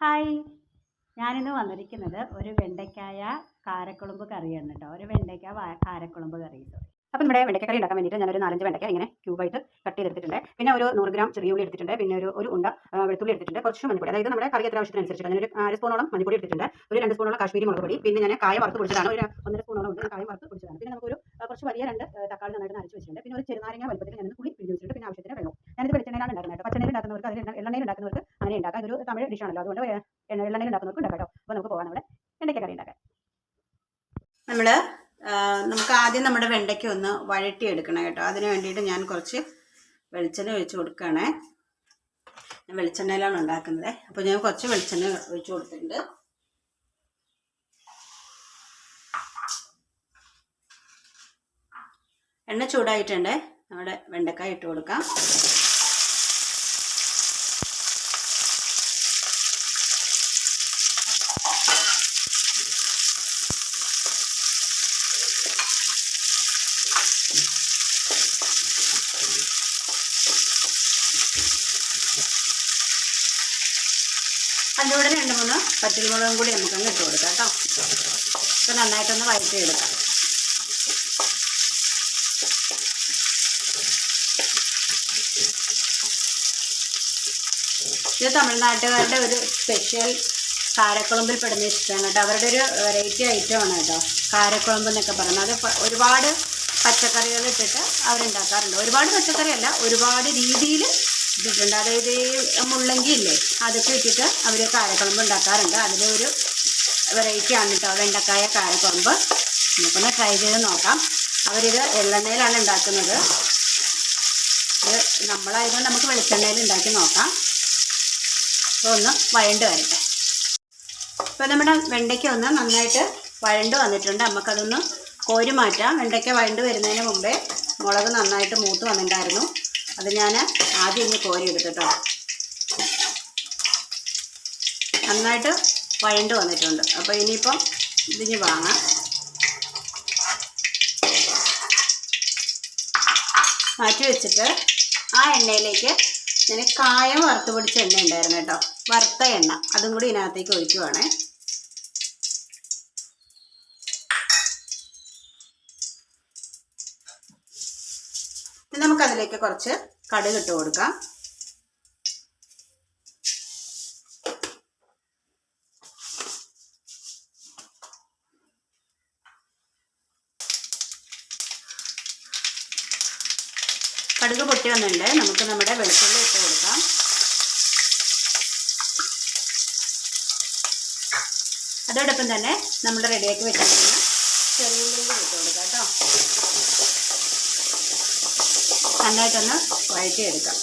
Hi. ഞാനിന്ന് വന്നിരിക്കുന്നത് ഒരു വെണ്ടയ്ക്കായ കാരക്കുളമ്പ് കറിയാണ് കേട്ടോ. ഒരു വെണ്ടയ്ക്ക കാരക്കുളമ്പ് കറി അപ്പോൾ നമ്മുടെ വെണ്ടയ്ക്കറി ഉണ്ടാക്കാൻ വേണ്ടിയിട്ട് ഞാനൊരു നാലഞ്ച് വെണ്ടയ്ക്ക ഇങ്ങനെ ക്യൂബായിട്ട് കട്ട് ചെയ്തെടുത്തിട്ടുണ്ട്. പിന്നെ ഒരു നൂറ് ഗ്രാം ചെറിയ ഉള്ളി എടുത്തിട്ടുണ്ട്. പിന്നെ ഒരു ഒരു ഉണ്ട വെളുത്തുള്ളി എടുത്തിട്ടുണ്ട്. കുറച്ച് മഞ്ഞപ്പൊടി അതായത് നമ്മുടെ കറി എത്ര ആവശ്യത്തിന് ആവശ്യത്തിനനുസരിച്ചിട്ട് ഞാനൊരു അര സ്പൂണോളം മഞ്ഞപ്പൊടി എടുത്തിട്ടുണ്ട്. ഒരു രണ്ട് സ്പൂണോളം കാശ്മീരി മുളക് പൊടി. പിന്നെ ഞാൻ കായ വറുത്ത് പൊടിച്ചതാണ്. ഒരു ഒന്നര സ്പൂണോളം ഉണ്ട്. കായ വറുത്ത് പൊടിച്ചതാണ്. പിന്നെ നമുക്കൊരു കുറച്ച് വലിയ രണ്ട് തക്കാളി നന്നായിട്ട് അരച്ച് വെച്ചിട്ടുണ്ട്. പിന്നെ ഒരു ചെറുനാരങ്ങ വലുപ്പത്തിൽ ഞാൻ കുളി പിഴിഞ്ഞ് വെച്ചിട്ടുണ്ട്. പിന്നെ ആവശ്യത്തിന് വെള്ളം. ഞാനിത് വെളിച്ചെണ്ണയിലാണ് ഉണ്ടാക്കുന്നത് പച്ചെണ്ണയിൽ ഉണ്ടാക്കുന്നവർക്ക് അതിൽ എണ്ണയിൽ ഉണ്ടാക്കുന്നവർക്ക് അങ്ങനെ ഉണ്ടാക്കാം. ഇതൊരു തമിഴ് ഡിഷാണല്ലോ അതുകൊണ്ട് എ- എണ്ണ എണ്ണയിൽ ഉണ്ടാക്കുന്നവർക്ക് ഉണ്ടാക്കാം കേട്ടോ. അപ്പോൾ നമുക്ക് പോകാം നമ്മുടെ വെണ്ടയ്ക്ക കറി ഉണ്ടാക്കാൻ. നമ്മൾ നമുക്ക് ആദ്യം നമ്മുടെ വെണ്ടയ്ക്ക ഒന്ന് വഴറ്റി എടുക്കണം കേട്ടോ. അതിന് വേണ്ടിയിട്ട് ഞാൻ കുറച്ച് വെളിച്ചെണ്ണ ഒഴിച്ച് കൊടുക്കുകയാണേ. ഞാൻ വെളിച്ചെണ്ണയിലാണ് ഉണ്ടാക്കുന്നത്. അപ്പോൾ ഞാൻ കുറച്ച് വെളിച്ചെണ്ണ ഒഴിച്ച് കൊടുത്തിട്ടുണ്ട്. എണ്ണ ചൂടായിട്ടുണ്ട്. നമ്മുടെ വെണ്ടക്കായ ഇട്ട് കൊടുക്കാം. അതിന്റെ കൂടെ രണ്ട് മൂന്ന് പച്ചമുളകും കൂടി നമുക്കങ്ങ് ഇട്ട് കൊടുക്കാം കേട്ടോ. ഇപ്പം നന്നായിട്ടൊന്ന് വഴറ്റി എടുക്കാം ഇത് തമിഴ്നാട്ടുകാരുടെ ഒരു സ്പെഷ്യൽ കാരക്കുളമ്പിൽ പെടുന്ന ഇഷ്ടമാണ് കേട്ടോ. അവരുടെ ഒരു വെറൈറ്റി ഐറ്റമാണ് കേട്ടോ. കാരക്കുളമ്പ് എന്നൊക്കെ പറയുന്നത്. അത് ഒരുപാട് പച്ചക്കറികൾ ഇട്ടിട്ട് അവരുണ്ടാക്കാറുണ്ട്. ഒരുപാട് പച്ചക്കറിയല്ല ഒരുപാട് രീതിയിൽ ഇട്ടിട്ടുണ്ട് അതായത് മുള്ളങ്കി ഇല്ലേ അതൊക്കെ ഇട്ടിട്ട് അവർ കാരക്കുളമ്പ് ഉണ്ടാക്കാറുണ്ട്. അതിലൊരു വെറൈറ്റി ആണ് കേട്ടോ വെണ്ടക്കായ കാരക്കുളമ്പ് നമുക്കൊന്ന് ട്രൈ ചെയ്ത് നോക്കാം. അവരിത് എള്ളെണ്ണയിലാണ് ഉണ്ടാക്കുന്നത്. ഇത് നമ്മളായതുകൊണ്ട് നമുക്ക് വെളിച്ചെണ്ണയിൽ ഉണ്ടാക്കി നോക്കാം. അപ്പോൾ ഒന്ന് വഴണ്ട് വരട്ടെ. ഇപ്പോൾ നമ്മുടെ വെണ്ടയ്ക്ക ഒന്ന് നന്നായിട്ട് വഴണ്ട് വന്നിട്ടുണ്ട്. നമുക്കതൊന്ന് കോരി മാറ്റാം. വെണ്ടയ്ക്ക വഴണ്ട് വരുന്നതിന് മുമ്പേ മുളക് നന്നായിട്ട് മൂത്ത് വന്നിട്ടുണ്ടായിരുന്നു. അത് ഞാൻ ആദ്യം ഇനി കോരി എടുത്തിട്ടോ നന്നായിട്ട് വഴണ്ട് വന്നിട്ടുണ്ട്. അപ്പോൾ ഇനിയിപ്പം ഇതിന് വാങ്ങാം. മാറ്റി വെച്ചിട്ട് ആ എണ്ണയിലേക്ക് ഞാൻ കായം വറുത്ത് പിടിച്ച എണ്ണ ഉണ്ടായിരുന്നു കേട്ടോ വറുത്ത എണ്ണ. അതും കൂടി ഇതിനകത്തേക്ക് ഒഴിക്കുവാണേ. ഇനി നമുക്കതിലേക്ക് കുറച്ച് കടുക് ഇട്ട് കൊടുക്കാം. കടുക് പൊട്ടി വന്നിട്ടുണ്ട്. നമുക്ക് നമ്മുടെ വെളുത്തുള്ളി ഇട്ട് കൊടുക്കാം. അതോടൊപ്പം തന്നെ നമ്മൾ റെഡിയാക്കി വെച്ചിരിക്കുന്ന ചെറിയ ഉള്ളി കൂടി ഇട്ട് കൊടുക്കാം കേട്ടോ നന്നായിട്ടൊന്ന് വഴറ്റിയെടുക്കാം.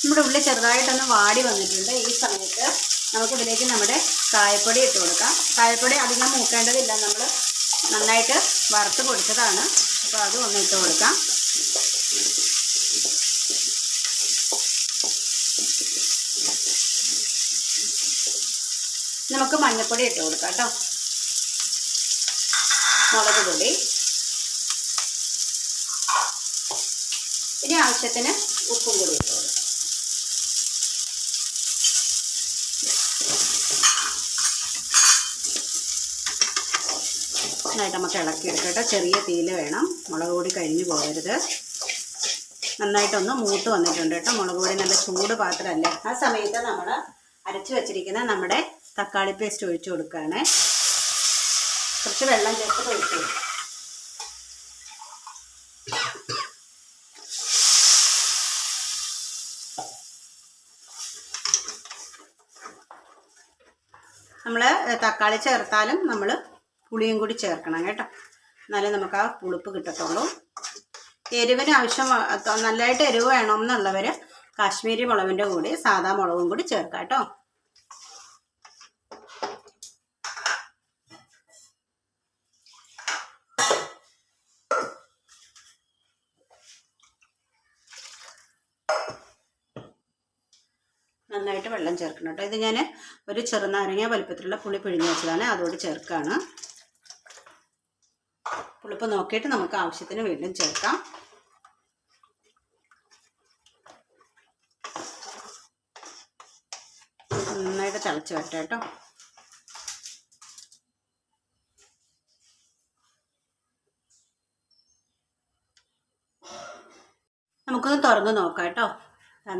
നമ്മുടെ ഉള്ളി ചെറുതായിട്ടൊന്ന് വാടി വന്നിട്ടുണ്ട്. ഈ സമയത്ത് നമുക്കിതിലേക്ക് നമ്മുടെ കായപ്പൊടി ഇട്ട് കൊടുക്കാം. കായപ്പൊടി അധികം മൂക്കേണ്ടതില്ല. നമ്മൾ നന്നായിട്ട് വറുത്ത് പൊടിച്ചതാണ്. അപ്പോൾ അത് ഒന്ന് ഇട്ട് കൊടുക്കാം. നമുക്ക് മഞ്ഞൾപ്പൊടി ഇട്ട് കൊടുക്കാം കേട്ടോ. മുളക് പൊടി. ഇനി ആവശ്യത്തിന് ഉപ്പും കൂടി ഇട്ട് കൊടുക്കാം. നന്നായിട്ട് നമുക്ക് ഇളക്കി എടുക്കട്ടോ ചെറിയ തീയിൽ വേണം. മുളക് പൊടി കഴിഞ്ഞു പോകരുത്. നന്നായിട്ടൊന്ന് മൂത്ത് വന്നിട്ടുണ്ട് കേട്ടോ. മുളക് പൊടി നല്ല ചൂട് പാത്രമല്ലേ? ആ സമയത്ത് നമ്മൾ അരച്ച് വെച്ചിരിക്കുന്ന നമ്മുടെ തക്കാളി പേസ്റ്റ് ഒഴിച്ചു കൊടുക്കുകയാണ്. കുറച്ച് വെള്ളം ചേർത്ത് ഒഴിച്ചു നമ്മൾ തക്കാളി ചേർത്താലും നമ്മൾ പുളിയും കൂടി ചേർക്കണം കേട്ടോ. എന്നാലേ നമുക്ക് ആ പുളിപ്പ് കിട്ടത്തുള്ളൂ. എരിവിന് ആവശ്യം നല്ലതായിട്ട് എരിവ് വേണം എന്നുള്ളവർ കാശ്മീരി മുളകിന്റെ കൂടി സാധാ മുളകും കൂടി ചേർക്കാം കേട്ടോ. നന്നായിട്ട് വെള്ളം ചേർക്കണം കേട്ടോ. ഇത് ഞാൻ ഒരു ചെറുനാരങ്ങ വലുപ്പത്തിലുള്ള പുളി പിഴിഞ്ഞ് വെച്ചതാണ്. അതോട് ചേർക്കുകയാണ് പുളിപ്പ് നോക്കിയിട്ട് നമുക്ക് ആവശ്യത്തിന് വീണ്ടും ചേർക്കാം. തിളച്ച് വരട്ടെ കേട്ടോ. നമുക്കൊന്ന് തുറന്ന് നോക്കാം കേട്ടോ.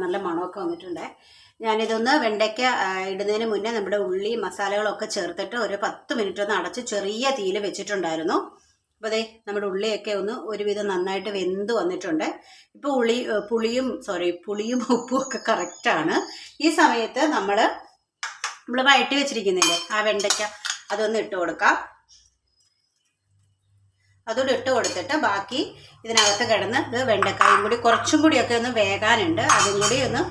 നല്ല മണമൊക്കെ വന്നിട്ടുണ്ട്. ഞാനിതൊന്ന് വെണ്ടയ്ക്ക ഇടുന്നതിന് മുന്നേ നമ്മുടെ ഉള്ളി മസാലകളൊക്കെ ചേർത്തിട്ട് ഒരു പത്ത് മിനിറ്റ് ഒന്ന് അടച്ച് ചെറിയ തീയിൽ വെച്ചിട്ടുണ്ടായിരുന്നു. അപ്പോൾ അതെ നമ്മുടെ ഉള്ളിയൊക്കെ ഒന്ന് ഒരുവിധം നന്നായിട്ട് വെന്ത് വന്നിട്ടുണ്ട്. ഇപ്പോൾ ഉള്ളി പുളിയും സോറി പുളിയും ഉപ്പും ഒക്കെ കറക്റ്റാണ് ഈ സമയത്ത് നമ്മൾ നമ്മൾ വയറ്റി വെച്ചിരിക്കുന്നില്ലേ? ആ വെണ്ടയ്ക്ക അതൊന്ന് ഇട്ട് കൊടുക്കാം. അതുകൊണ്ട് ഇട്ട് കൊടുത്തിട്ട് ബാക്കി ഇതിനകത്ത് കിടന്ന് ഇത് വെണ്ടക്കായും കൂടി കുറച്ചും കൂടിയൊക്കെ ഒന്ന് വേകാനുണ്ട്. അതും കൂടി ഒന്ന്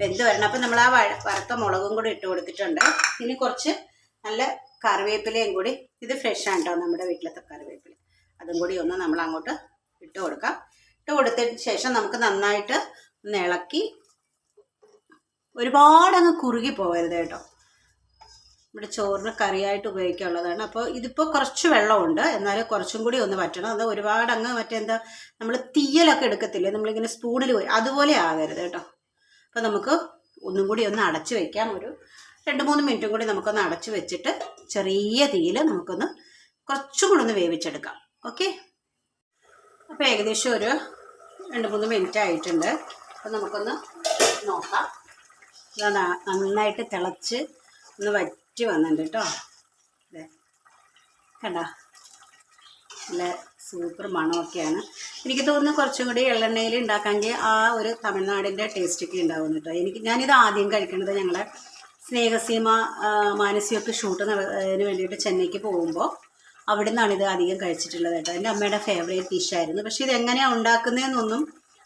വെന്ത് വരണം. അപ്പം നമ്മൾ ആ വറുത്ത മുളകും കൂടി ഇട്ട് കൊടുത്തിട്ടുണ്ട്. ഇനി കുറച്ച് നല്ല കറിവേപ്പിലയും കൂടി. ഇത് ഫ്രഷ് ആണ് കേട്ടോ നമ്മുടെ വീട്ടിലത്തെ കറിവേപ്പില. അതും കൂടി ഒന്ന് നമ്മൾ അങ്ങോട്ട് ഇട്ട് കൊടുക്കാം. ഇട്ട് കൊടുത്തതിന് ശേഷം നമുക്ക് നന്നായിട്ട് ഒന്ന് ഇളക്കി ഒരുപാട് അങ്ങ് കുറുകി പോകരുത് കേട്ടോ. ഇവിടെ ചോറിന് കറിയായിട്ട് ഉപയോഗിക്കാനുള്ളതാണ്. അപ്പോൾ ഇതിപ്പോൾ കുറച്ച് വെള്ളമുണ്ട്. എന്നാലും കുറച്ചും കൂടി ഒന്ന് വറ്റണം. അത് ഒരുപാട് അങ്ങ് മറ്റെന്താ നമ്മൾ തീയലൊക്കെ എടുക്കത്തില്ലേ? നമ്മളിങ്ങനെ സ്പൂണിൽ പോയി. അതുപോലെ ആകരുത് കേട്ടോ. അപ്പോൾ നമുക്ക് ഒന്നും കൂടി ഒന്ന് അടച്ചു വെക്കാം. ഒരു രണ്ട് മൂന്ന് മിനിറ്റും കൂടി നമുക്കൊന്ന് അടച്ചു വെച്ചിട്ട് ചെറിയ തീയിൽ നമുക്കൊന്ന് കുറച്ചും കൂടി ഒന്ന് വേവിച്ചെടുക്കാം. ഓക്കെ? അപ്പോൾ ഏകദേശം ഒരു രണ്ട് മൂന്ന് മിനിറ്റ് ആയിട്ടുണ്ട് അപ്പോൾ നമുക്കൊന്ന് നോക്കാം. നന്നായിട്ട് തിളച്ച് ഒന്ന് വറ്റി വന്നിട്ടുണ്ട് കേട്ടോ. അതെ കണ്ട? നല്ല സൂപ്പർ മണമൊക്കെയാണ്. എനിക്ക് തോന്നുന്നു കുറച്ചും കൂടി എള്ളെണ്ണയിൽ ഉണ്ടാക്കാമെങ്കിൽ ആ ഒരു തമിഴ്നാടിന്റെ ടേസ്റ്റൊക്കെ ഉണ്ടാവും കേട്ടോ. എനിക്ക് ഞാനിത് ആദ്യം കഴിക്കുന്നത് ഞങ്ങളെ സ്നേഹസീമ മാനസികമൊക്കെ ഷൂട്ട് നടന്നതിന് വേണ്ടിയിട്ട് ചെന്നൈക്ക് പോകുമ്പോൾ അവിടെ നിന്നാണ് ഇത് അധികം കഴിച്ചിട്ടുള്ളത് കേട്ടോ. എന്റെ അമ്മയുടെ ഫേവറേറ്റ് ഡിഷായിരുന്നു പക്ഷേ ഇത് എങ്ങനെയാണ് ഉണ്ടാക്കുന്നതെന്നൊന്നും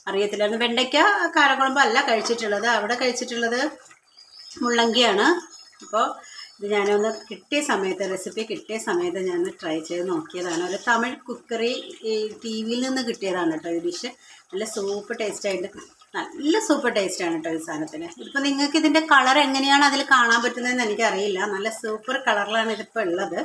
അറിയത്തില്ലായിരുന്നു വെണ്ടയ്ക്ക കാരക്കുളമ്പ് അല്ല കഴിച്ചിട്ടുള്ളത്. അവിടെ കഴിച്ചിട്ടുള്ളത് മുള്ളങ്കിയാണ്. അപ്പോൾ ഇത് ഞാനൊന്ന് കിട്ടിയ സമയത്ത് റെസിപ്പി കിട്ടിയ സമയത്ത് ഞാൻ ട്രൈ ചെയ്ത് നോക്കിയതാണ്. ഒരു തമിഴ് കുക്കറി ടി വിയിൽ നിന്ന് കിട്ടിയതാണ് കേട്ടോ ഈ ഡിഷ് നല്ല സൂപ്പർ ടേസ്റ്റ് ആയിട്ട് നല്ല സൂപ്പർ ടേസ്റ്റാണ് കേട്ടോ ഈ സാധനത്തിന്. ഇതിപ്പോൾ നിങ്ങൾക്ക് ഇതിന്റെ കളർ എങ്ങനെയാണ് അതിൽ കാണാൻ പറ്റുന്നതെന്ന് എനിക്കറിയില്ല. നല്ല സൂപ്പർ കളറിലാണ് ഇതിപ്പോൾ ഉള്ളത്.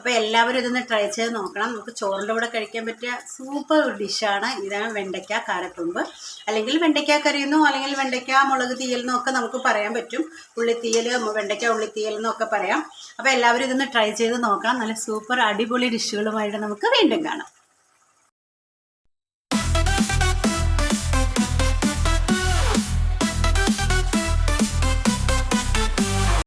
അപ്പോൾ എല്ലാവരും ഇതൊന്ന് ട്രൈ ചെയ്ത് നോക്കണം. നമുക്ക് ചോറിന്റെ കൂടെ കഴിക്കാൻ പറ്റിയ സൂപ്പർ ഡിഷാണ് ഇതാണ് വെണ്ടയ്ക്ക കാരത്തുമ്പ് അല്ലെങ്കിൽ വെണ്ടയ്ക്ക കറിയെന്നോ അല്ലെങ്കിൽ വെണ്ടയ്ക്ക മുളക് തീയലെന്നോ ഒക്കെ നമുക്ക് പറയാൻ പറ്റും. ഉള്ളിത്തീയൽ വെണ്ടയ്ക്ക ഉള്ളിത്തീയൽ എന്നൊക്കെ പറയാം. അപ്പോൾ എല്ലാവരും ഇതൊന്ന് ട്രൈ ചെയ്ത് നോക്കണം നല്ല സൂപ്പർ അടിപൊളി ഡിഷുകളുമായിട്ട് നമുക്ക് വീണ്ടും കാണാം.